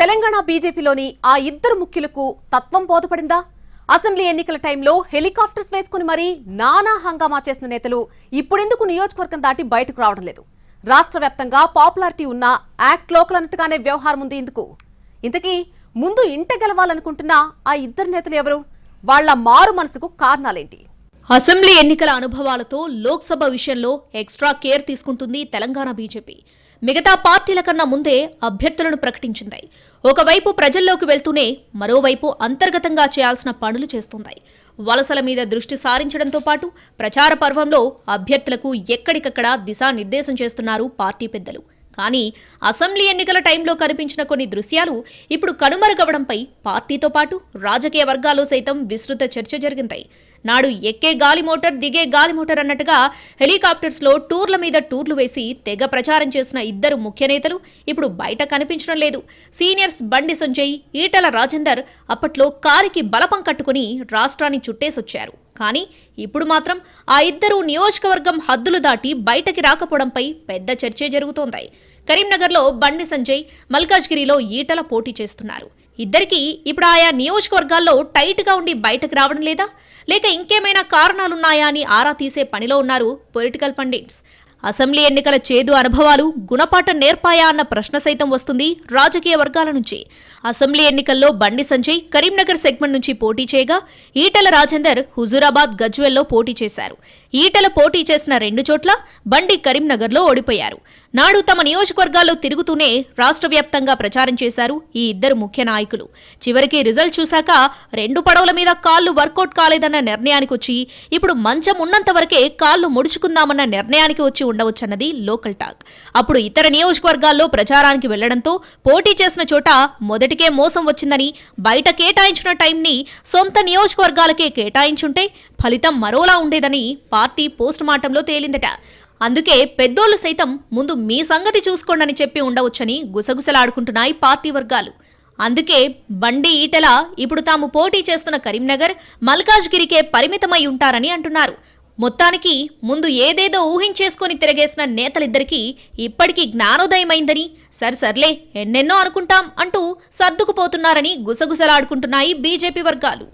తెలంగాణ బీజేపీలోని ఆ ఇద్దరు ముఖ్యులకు తత్వం బోధపడిందా? అసెంబ్లీ ఎన్నికల టైంలో హెలికాప్టర్స్ వేసుకుని మరీ నానా హంగామా చేసిన నేతలు ఇప్పుడెందుకు నియోజకవర్గం దాటి బయటకు రావడం లేదు? రాష్ట్ర వ్యాప్తంగా పాపులారిటీ ఉన్న యాక్ట్ లోకల్ అన్నట్టుగానే వ్యవహారం ఉంది ఇందుకు. ఇంతకీ ముందు ఇంట గెలవాలనుకుంటున్న ఆ ఇద్దరు నేతలు ఎవరు? వాళ్ళ మారు మనసుకు కారణాలేంటి? అసెంబ్లీ ఎన్నికల అనుభవాలతో లోక్సభ విషయంలో ఎక్స్ట్రా కేర్ తీసుకుంటుంది తెలంగాణ బీజేపీ. మిగతా పార్టీల కన్నా ముందే అభ్యర్థులను ప్రకటించింది. ఒకవైపు ప్రజల్లోకి వెళ్తూనే మరోవైపు అంతర్గతంగా చేయాల్సిన పనులు చేస్తుంది వలసల మీద దృష్టి సారించడంతో పాటు ప్రచార పర్వంలో అభ్యర్థులకు ఎక్కడికక్కడ దిశానిర్దేశం చేస్తున్నారు పార్టీ పెద్దలు. కానీ అసెంబ్లీ ఎన్నికల టైంలో కనిపించిన కొన్ని దృశ్యాలు ఇప్పుడు కనుమరుగవడంపై పార్టీతో పాటు రాజకీయ వర్గాల్లో సైతం విస్తృత చర్చ జరిగింది. నాడు ఎక్కే గాలి మోటార్ దిగే గాలి మోటార్ అన్నట్టుగా హెలికాప్టర్స్లో టూర్ల మీద టూర్లు వేసి తెగ ప్రచారం చేసిన ఇద్దరు ముఖ్య నేతలు ఇప్పుడు బయట కనిపించడం లేదు. సీనియర్స్ బండి సంజయ్ ఈటల రాజేందర్ అప్పట్లో కారికి బలపం కట్టుకుని రాష్ట్రాన్ని చుట్టేసొచ్చారు. కానీ ఇప్పుడు మాత్రం ఆ ఇద్దరు నియోజకవర్గం హద్దులు దాటి బయటకి రాకపోవడంపై పెద్ద చర్చే జరుగుతోంది. కరీంనగర్లో బండి సంజయ్ మల్కాజ్గిరిలో ఈటల పోటీ చేస్తున్నారు. ఇద్దరికీ ఇప్పుడు ఆయా నియోజకవర్గాల్లో టైట్గా ఉండి బయటకు రావడం లేదా? లేక ఇంకేమైనా కారణాలున్నాయా అని ఆరా తీసే పనిలో ఉన్నారు పొలిటికల్ పండిట్స్. అసెంబ్లీ ఎన్నికల చేదు అనుభవాలు గుణపాఠం నేర్పాయా అన్న ప్రశ్న సైతం వస్తుంది రాజకీయ వర్గాల నుంచి. అసెంబ్లీ ఎన్నికల్లో బండి సంజయ్ కరీంనగర్ సెగ్మెంట్ నుంచి పోటీ చేయగా ఈటల రాజేందర్ హుజూరాబాద్ గజ్వెల్లో పోటీ చేశారు. ఈటల పోటీ చేసిన రెండు చోట్ల బండి కరీంనగర్లో ఓడిపోయారు. నాడు తమ నియోజకవర్గాల్లో తిరుగుతూనే రాష్ట్ర వ్యాప్తంగా ప్రచారం చేశారు ఈ ఇద్దరు ముఖ్య నాయకులు. చివరికి రిజల్ట్ చూశాక రెండు పడవల మీద కాళ్ళు వర్కౌట్ కాలేదన్న నిర్ణయానికి వచ్చి ఇప్పుడు మంచం ఉన్నంత వరకే కాళ్ళు ముడుచుకుందామన్న నిర్ణయానికి వచ్చి ఉండవచ్చన్నది లోకల్ టాక్. అప్పుడు ఇతర నియోజకవర్గాల్లో ప్రచారానికి వెళ్ళడంతో పోటీ చేసిన చోట మొదటికే మోసం వచ్చిందని బయట కేటాయించిన టైంని సొంత నియోజకవర్గాలకే కేటాయించుంటే ఫలితం మరోలా ఉండేదని పార్టీ పోస్ట్ మార్టంలో తేలిందట. అందుకే పెద్దోళ్ళు సైతం ముందు మీ సంగతి చూసుకోండని చెప్పి ఉండవచ్చని గుసగుసలాడుకుంటున్నాయి పార్టీ వర్గాలు. అందుకే బండి ఈటల ఇప్పుడు తాము పోటీ చేస్తున్న కరీంనగర్ మల్కాజ్గిరికే పరిమితమై ఉంటారని అంటున్నారు. మొత్తానికి ముందు ఏదేదో ఊహించేసుకొని తిరగేసిన నేతలిద్దరికీ ఇప్పటికీ జ్ఞానోదయమైందని సర్ సర్లే ఎన్నెన్నో అనుకుంటాం అంటూ సర్దుకుపోతున్నారని గుసగుసలాడుకుంటున్నాయి బీజేపీ వర్గాలు.